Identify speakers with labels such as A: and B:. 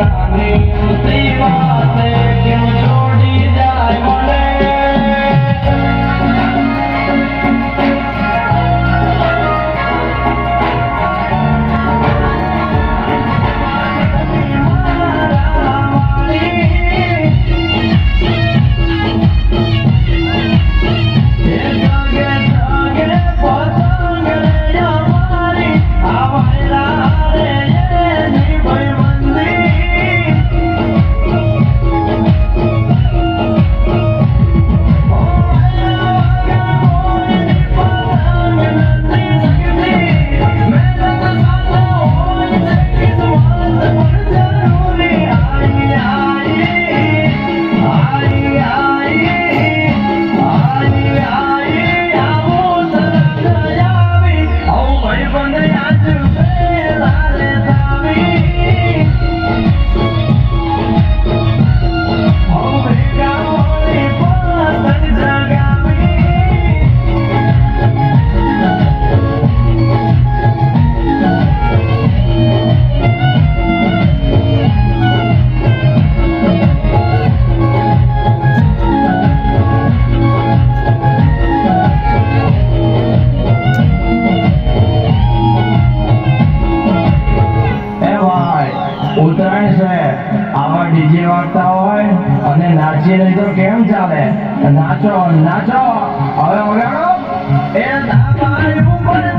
A: I'm DJ વાગતા હોય અને નાચીએ નહીં તો કેમ ચાલે? નાચો નાચો. હવે વગાડો એ ઉપર.